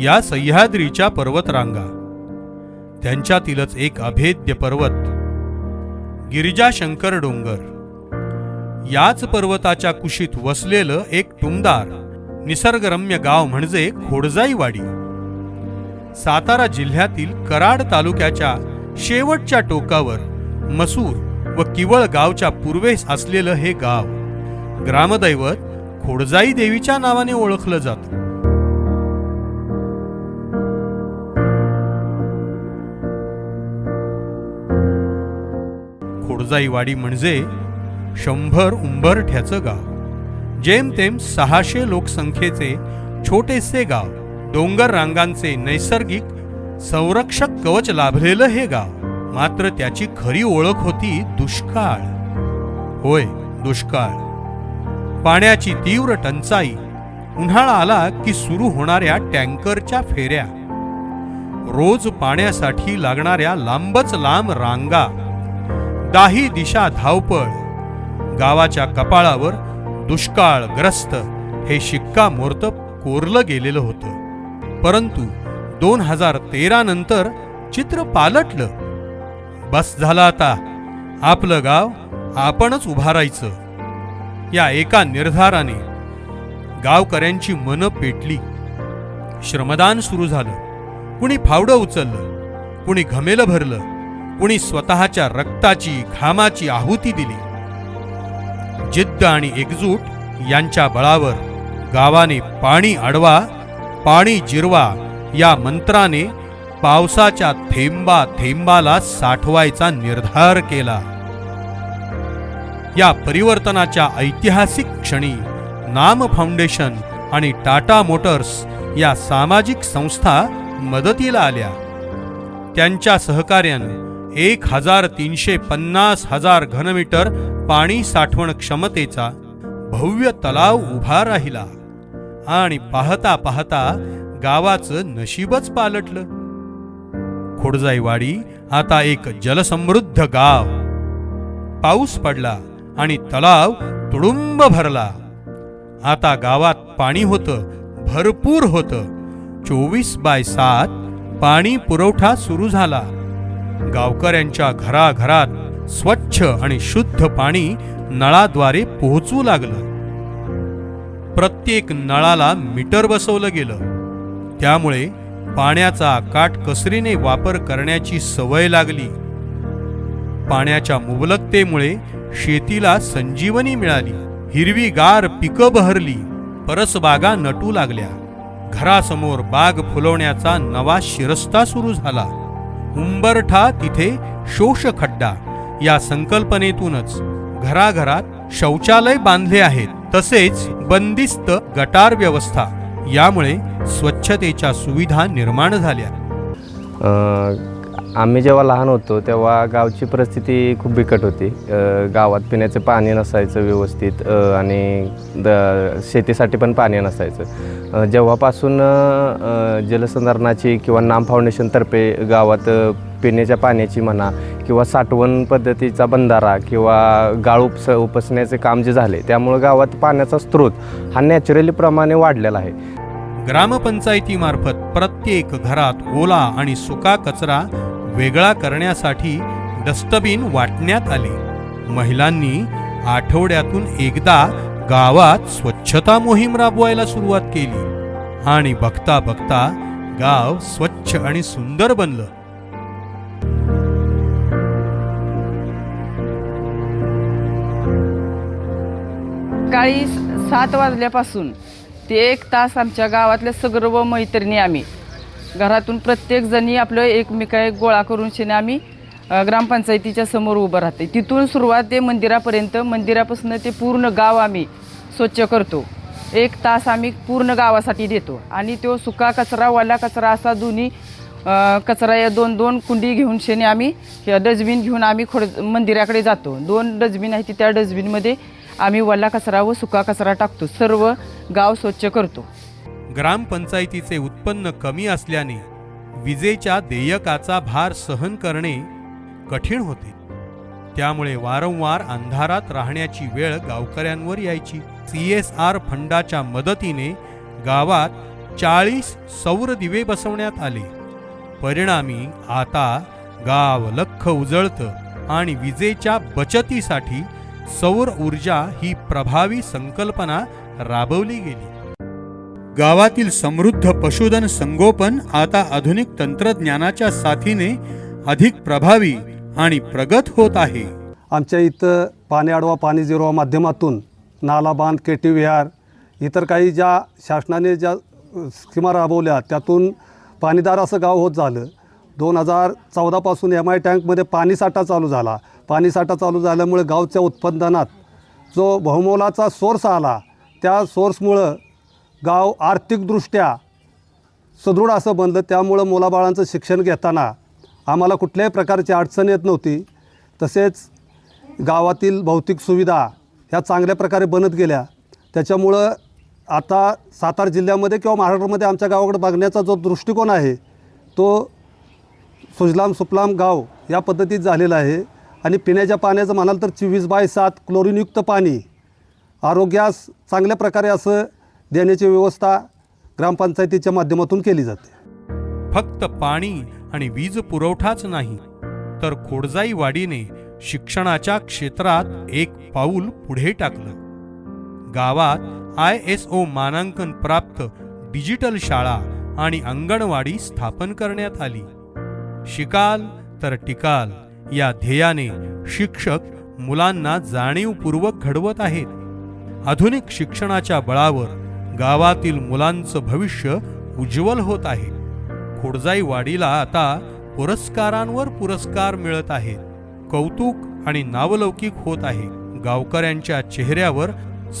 या सह्याद्रीच्या पर्वतरांगा. त्यांच्यातीलच एक अभेद्य पर्वत गिरिजाशंकर डोंगर. याच पर्वताच्या कुशीत वसलेलं एक टुमदार निसर्गरम्य गाव म्हणजे खोडजाईवाडी. सातारा जिल्ह्यातील कराड तालुक्याच्या शेवटच्या टोकावर मसूर व किवळ गावच्या पूर्वेस असलेलं हे गाव ग्रामदैवत खोडजाई देवीच्या नावाने ओळखलं जातं. खोडजाईवाडी म्हणजे शंभर उंबरठ्याचं गाव. जेमतेम सहाशे लोकसंख्येचे छोटेसे गाव. डोंगर रांगांचे नैसर्गिक संरक्षक कवच लाभलेलं हे गाव. मात्र त्याची खरी ओळख होती दुष्काळ. होय दुष्काळ. पाण्याची तीव्र टंचाई. उन्हाळा आला की सुरू होणाऱ्या टँकरच्या फेऱ्या. रोज पाण्यासाठी लागणाऱ्या लांबच लांब रांगा. दाही दिशा धावपळ. गावाच्या कपाळावर दुष्काळग्रस्त हे शिक्कामोर्त कोरलं गेलेलं होतं. परंतु दोन हजार तेरा नंतर चित्र पालटलं. बस झालं आता. आपलं गाव आपणच उभारायचं या एका निर्धाराने गावकऱ्यांची मनं पेटली. श्रमदान सुरू झालं. कुणी फावडं उचललं. कुणी घमेलं भरलं. कुणी स्वतःच्या रक्ताची घामाची आहुती दिली. जिद्द आणि एकजूट यांच्या बळावर गावाने पाणी अडवा पाणी जिरवा या मंत्राने पावसाच्या थेंबा थेंबाला साठवायचा निर्धार केला. या परिवर्तनाच्या ऐतिहासिक क्षणी नाम फाउंडेशन आणि टाटा मोटर्स या सामाजिक संस्था मदतीला आल्या. त्यांच्या सहकार्यानं एक हजार तीनशे पन्नास हजार घनमीटर पाणी साठवण क्षमतेचा भव्य तलाव उभा राहिला. आणि पाहता पाहता गावाचं नशीबच पालटलं. खोडजाईवाडी आता एक जलसमृद्ध गाव. पाऊस पडला आणि तलाव तुडुंब भरला. आता गावात पाणी होतं भरपूर होतं. चोवीस बाय सात पाणी पुरवठा सुरू झाला. गावकऱ्यांच्या घराघरात स्वच्छ आणि शुद्ध पाणी नळाद्वारे पोहोचू लागलं. प्रत्येक नळाला मीटर बसवलं गेलं. त्यामुळे पाण्याचा काटकसरीने वापर करण्याची सवय लागली. पाण्याच्या मुबलकतेमुळे शेतीला संजीवनी मिळाली. हिरवीगार पिकं बहरली. परसबागा नटू लागल्या. घरासमोर बाग फुलवण्याचा नवा शिरस्ता सुरू झाला. उंबरठा तिथे शोषखड्डा या संकल्पनेतूनच घराघरात शौचालय बांधले आहेत. तसेच बंदिस्त गटार व्यवस्था. यामुळे स्वच्छतेच्या सुविधा निर्माण झाल्या. आम्ही जेव्हा लहान होतो तेव्हा गावची परिस्थिती खूप बिकट होती. गावात पिण्याचं पाणी नसायचं व्यवस्थित आणि द शेतीसाठी पण पाणी नसायचं. जेव्हापासून जलसंधारणाची किंवा नाम फाउंडेशनतर्फे गावात पिण्याच्या पाण्याची म्हणा किंवा साठवण पद्धतीचा बंधारा किंवा गाळ उपस उपसण्याचे काम जे झाले त्यामुळं गावात पाण्याचा स्रोत हा नॅचरली प्रमाणे वाढलेला आहे. ग्रामपंचायतीमार्फत प्रत्येक घरात ओला आणि सुका कचरा वेगळा करण्यासाठी डस्टबिन वाटण्यात आले. महिलांनी आठवड्यातून एकदा गावात स्वच्छता मोहीम राबवायला सुरुवात केली आणि बघता बघता गाव स्वच्छ आणि सुंदर बनलं. सकाळी सात वाजल्यापासून ते एक तास आमच्या गावातल्या सर्व मैत्रिणी आम्ही घरातून प्रत्येक जणी आपलं एकमेका एक गोळा करून शेने आम्ही ग्रामपंचायतीच्या समोर उभं राहते तिथून सुरुवात ते मंदिरापर्यंत मंदिरापासून ते पूर्ण गाव आम्ही स्वच्छ करतो. एक तास आम्ही पूर्ण गावासाठी देतो. आणि तो सुका कचरा वाला कचरा असा दोन्ही कचरा या दोन दोन कुंडी घेऊन शेने आम्ही डस्टबिन घेऊन आम्ही खोड मंदिराकडे जातो. दोन डस्टबिन आहे त्या डस्टबिनमध्ये आम्ही वल्ला कचरा व सुका कचरा टाकतो. सर्व गाव स्वच्छ करतो. ग्रामपंचायतीचे उत्पन्न कमी असल्याने विजेच्या देयकाचा भार सहन करणे कठीण होते. त्यामुळे वारंवार अंधारात राहण्याची वेळ गावकऱ्यांवर यायची. सी एस आर फंडाच्या मदतीने गावात चाळीस सौर दिवे बसवण्यात आले. परिणामी आता गाव लख उजळतं आणि विजेच्या बचतीसाठी सौर ऊर्जा ही प्रभावी संकल्पना राबवली गेली. गावातील समृद्ध पशुधन संगोपन आता आधुनिक तंत्रज्ञानाच्या साथीने अधिक प्रभावी आणि प्रगत होत आहे. आमच्या इथं पाणी अडवा पाणी जिरवा माध्यमातून नाला बांध केटी विहार इतर काही ज्या शासनाने ज्या स्कीमा राबवल्या त्यातून पाणीदार असं गाव होत झालं. दोन हजार चौदापासून एम आय टँकमध्ये पाणीसाठा चालू झाला. पाणीसाठा चालू झाल्यामुळे गावच्या उत्पादनात जो बहुमोलाचा सोर्स आला त्या सोर्समुळं गाव आर्थिकदृष्ट्या सुदृढ असं बनलं. त्यामुळं मुलाबाळांचं शिक्षण घेताना आम्हाला कुठल्याही प्रकारची अडचण येत नव्हती. तसेच गावातील भौतिक सुविधा ह्या चांगल्या प्रकारे बनत गेल्या. त्याच्यामुळं आता सातारा जिल्ह्यामध्ये किंवा महाराष्ट्रामध्ये आमच्या गावाकडे बघण्याचा जो दृष्टिकोन आहे तो सुजलाम सुफलाम गाव या पद्धतीत झालेला आहे. आणि पिण्याच्या पाण्याचं म्हणाल तर चोवीस बाय सात क्लोरीनयुक्त पाणी आरोग्यास चांगल्या प्रकारे असं देण्याची व्यवस्था ग्रामपंचायतीच्या माध्यमातून केली जाते. फक्त पाणी आणि वीज पुरवठाच नाही तर खोडजाई वाडीने शिक्षणाच्या क्षेत्रात एक पाऊल पुढे टाकलं. गावात आय एस ओ मानांकन प्राप्त डिजिटल शाळा आणि अंगणवाडी स्थापन करण्यात आली. शिकाल तर टिकाल या ध्येयाने शिक्षक मुलांना जाणीवपूर्वक घडवत आहेत. आधुनिक शिक्षणाच्या बळावर गावातील मुलांचं भविष्य उज्ज्वल होत आहे. खोडजाई वाडीला आता पुरस्कारांवर पुरस्कार मिळत आहेत. कौतुक आणि नावलौकिक होत आहे. गावकऱ्यांच्या चेहऱ्यावर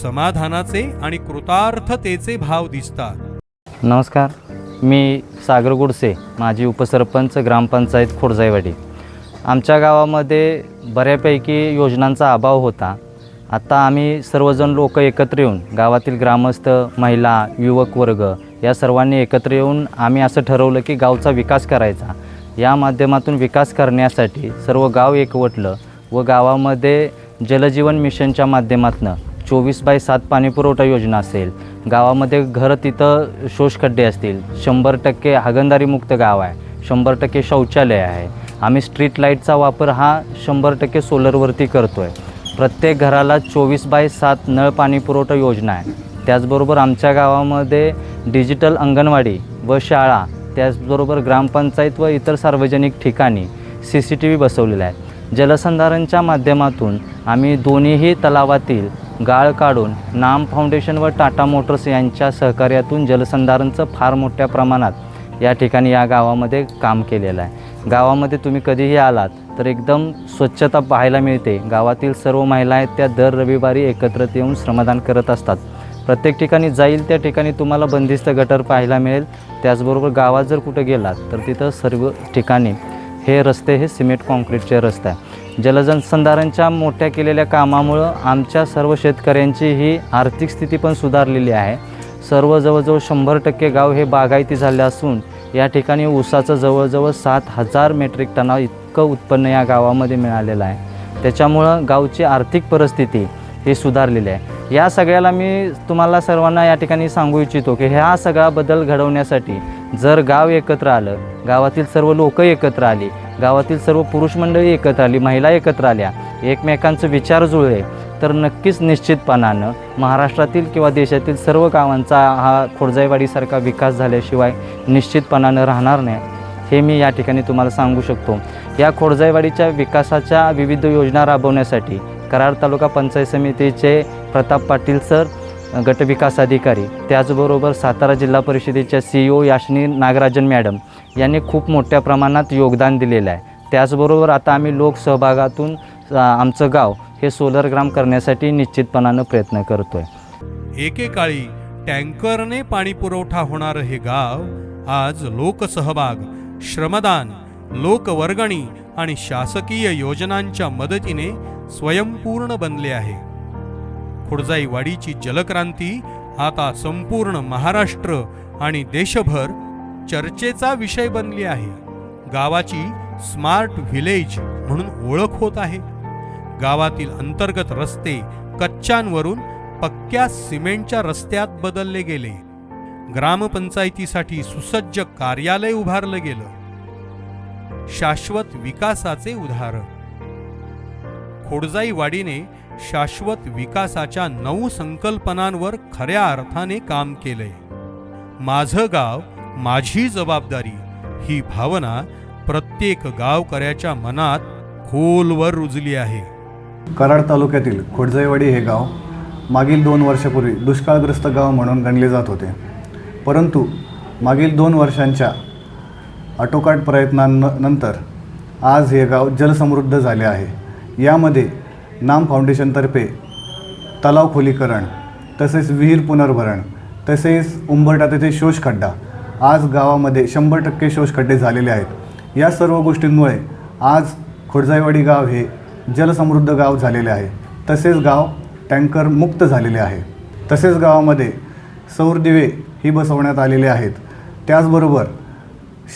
समाधानाचे आणि कृतार्थतेचे भाव दिसतात. नमस्कार. मी सागर गुडसे माजी उपसरपंच ग्रामपंचायत खोडजाईवाडी. आमच्या गावामध्ये बऱ्यापैकी योजनांचा अभाव होता. आता आम्ही सर्वजण लोक एकत्र येऊन गावातील ग्रामस्थ महिला युवक वर्ग या सर्वांनी एकत्र येऊन आम्ही असं ठरवलं की गावचा विकास करायचा. या माध्यमातून विकास करण्यासाठी सर्व गाव एकवटलं व गावामध्ये जलजीवन मिशनच्या माध्यमातून चोवीस बाय सात पाणीपुरवठा योजना असेल गावामध्ये घरं तिथं शोषखड्डे असतील शंभर टक्के हागणदारीमुक्त गाव आहे शंभर टक्के शौचालय आहे. आम्ही स्ट्रीट लाईटचा वापर हा शंभर टक्के सोलरवरती करतो आहे प्रत्येक घराला चोवीस बाय सात नळ पाणी पुरवठा योजना आहे. त्याचबरोबर आमच्या गावामध्ये डिजिटल अंगणवाडी व शाळा त्याचबरोबर ग्रामपंचायत व इतर सार्वजनिक ठिकाणी सी सी टी व्ही बसवलेला आहे. जलसंधारणच्या माध्यमातून आम्ही दोन्हीही तलावातील गाळ काढून नाम फाउंडेशन व टाटा मोटर्स यांच्या सहकार्यातून जलसंधारणचं फार मोठ्या प्रमाणात या ठिकाणी या गावामध्ये काम केलेलं आहे. गावामध्ये तुम्ही कधीही आलात तर एकदम स्वच्छता पाहायला मिळते. गावातील सर्व महिला आहेत त्या दर रविवारी एकत्रित येऊन श्रमदान करत असतात. प्रत्येक ठिकाणी जाईल त्या ठिकाणी तुम्हाला बंदिस्त गटर पाहायला मिळेल. त्याचबरोबर गावात जर कुठं गेलात तर तिथं सर्व ठिकाणी हे रस्ते हे सिमेंट कॉन्क्रीटचे रस्ते आहे जलजनसंधारणच्या मोठ्या केलेल्या कामामुळं आमच्या सर्व शेतकऱ्यांची ही आर्थिक स्थिती पण सुधारलेली आहे. सर्व जवळजवळ शंभर टक्के गाव हे बागायती झाले असून या ठिकाणी ऊसाचं जवळजवळ सात हजार मेट्रिक टना इतकं उत्पन्न या गावामध्ये मिळालेलं आहे. त्याच्यामुळं गावची आर्थिक परिस्थिती ही सुधारलेली आहे. या सगळ्याला मी तुम्हाला सर्वांना या ठिकाणी सांगू इच्छितो की ह्या सगळा बदल घडवण्यासाठी जर गाव एकत्र आलं गावातील सर्व लोक एकत्र आली गावातील सर्व पुरुष मंडळी एकत्र आली महिला एकत्र आल्या एकमेकांचे विचार जुळले तर नक्कीच निश्चितपणानं महाराष्ट्रातील किंवा देशातील सर्व गावांचा हा खोडजाईवाडीसारखा विकास झाल्याशिवाय निश्चितपणानं राहणार नाही हे मी या ठिकाणी तुम्हाला सांगू शकतो. या खोडजाईवाडीच्या विकासाच्या विविध योजना राबवण्यासाठी कराड तालुका पंचायत समितीचे प्रताप पाटील सर गटविकास अधिकारी त्याचबरोबर सातारा जिल्हा परिषदेच्या C O Yashni Nagarajan madam यांनी खूप मोठ्या प्रमाणात योगदान दिलेलं आहे. त्याचबरोबर आता आम्ही लोकसहभागातून आमचं गाव हे सोलर ग्राम करण्यासाठी निश्चितपणानं प्रयत्न करतो आहे एकेकाळी टँकरने पाणी पुरवठा होणारं हे गाव आज लोकसहभाग श्रमदान लोकवर्गणी आणि शासकीय योजनांच्या मदतीने स्वयंपूर्ण बनले आहे. खुडजाई वाडीची जलक्रांती आता संपूर्ण महाराष्ट्र आणि देशभर चर्चेचा विषय बनली आहे. गावाची स्मार्ट व्हिलेज म्हणून ओळख होत आहे. गावातील अंतर्गत रस्ते कच्च्यांवरून पक्क्या सिमेंटच्या रस्त्यात बदलले गेले. ग्रामपंचायतीसाठी सुसज्ज कार्यालय उभारलं गेलं. शाश्वत विकासाचे उदाहरण. खोडजाई वाडीने शाश्वत विकासाच्या नऊ संकल्पनांवर खऱ्या अर्थाने काम केलंय. माझं गाव माझी जबाबदारी ही भावना प्रत्येक गावकऱ्याच्या मनात खोलवर रुजली आहे. कराड तालुक्यातील खोडजाईवाडी हे गाव मागील दोन वर्षापूर्वी दुष्काळग्रस्त गाव म्हणून गणले जात होते. परंतु मागील दोन वर्षांच्या आटोकाट प्रयत्नांनंतर आज हे गाव जलसमृद्ध झाले आहे. यामध्ये नाम फाउंडेशनतर्फे तलाव खोलीकरण तसेच विहीर पुनर्भरण तसेच उंबरटा तेथे शोषखड्डा आज गावामध्ये शंभर टक्के शोषखड्डे झालेले आहेत. या सर्व गोष्टींमुळे आज खोडजाईवाडी गाव हे जलसमृद्ध गाव झालेले आहे. तसेच गाव टँकर मुक्त झालेले आहे. तसेच गावामध्ये सौर दिवे ही बसवण्यात आलेले आहेत. त्याचबरोबर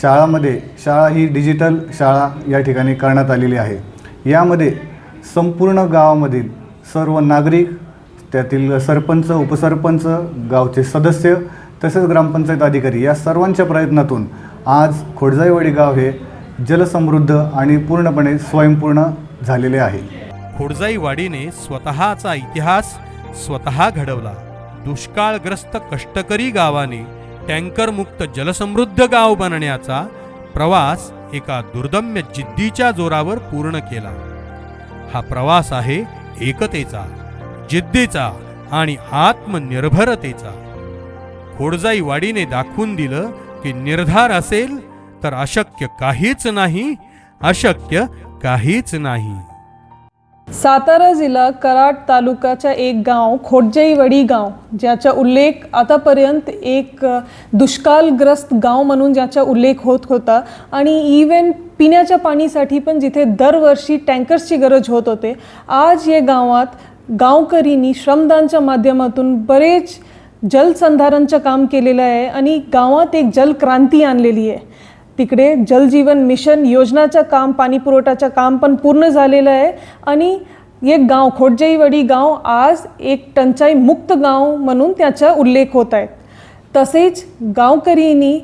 शाळामध्ये शाळा ही डिजिटल शाळा या ठिकाणी करण्यात आलेली आहे. यामध्ये संपूर्ण गावामधील सर्व नागरिक त्यातील सरपंच उपसरपंच गावचे सदस्य तसेच ग्रामपंचायत अधिकारी या सर्वांच्या प्रयत्नातून आज खोडजाईवाडी गाव हे जलसमृद्ध आणि पूर्णपणे स्वयंपूर्ण झालेले आहे. खोडजाई वाडीने स्वतःचा इतिहास स्वतः घडवला. दुष्काळग्रस्त कष्टकरी गावाने टँकरमुक्त जलसमृद्ध गाव बनण्याचा प्रवास एका दुर्दम्य जिद्दीच्या जोरावर पूर्ण केला. हा प्रवास आहे एकतेचा जिद्दीचा आणि आत्मनिर्भरतेचा. खोडजाई वाडीने दाखवून दिलं की निर्धार असेल तर अशक्य काहीच नाही अशक्य काहीच नाही. सातारा जिल्हा कराड तालुक्याचा एक गाव खोडजाईवाडी गाव ज्याचा उल्लेख आतापर्यंत एक दुष्काळग्रस्त गाव म्हणून ज्याचा उल्लेख होत होता. आणि इवन पिण्याच्या पाणीसाठी पण जिथे दरवर्षी टँकर्सची गरज होत होते. आज या गावात गावकरींनी श्रमदानच्या माध्यमातून बरेच जलसंधारणचं काम केलेलं आहे आणि गावात एक जलक्रांती आणलेली आहे. तिकडे जलजीवन मिशन योजनाचं काम पाणी पुरवठ्याचं काम पण पूर्ण झालेलं आहे. आणि एक गाव खोडजाईवाडी गाव आज एक टंचाई मुक्त गाव म्हणून त्याचा उल्लेख होत आहे. तसेच गावकरींनी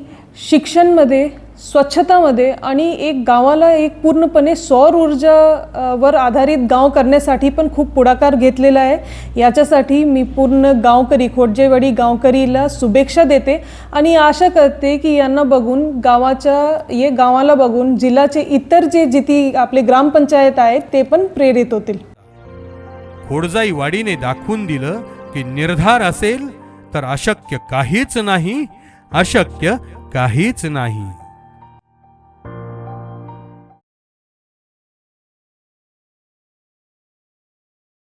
शिक्षणमध्ये स्वच्छतामध्ये आणि एक गावाला एक पूर्णपणे सौर ऊर्जा वर आधारित गाव करण्यासाठी पण खूप पुढाकार घेतलेला आहे. याच्यासाठी मी पूर्ण गावकरी खोटजेवाडी गावकरीला शुभेच्छा देते आणि आशा करते की यांना बघून गावाच्या ये गावाला बघून जिल्ह्याचे इतर जे जिथे आपले ग्रामपंचायत आहेत ते पण प्रेरित होतील. खोडजाई वाडीने दाखवून दिलं की निर्धार असेल तर अशक्य काहीच नाही अशक्य काहीच नाही.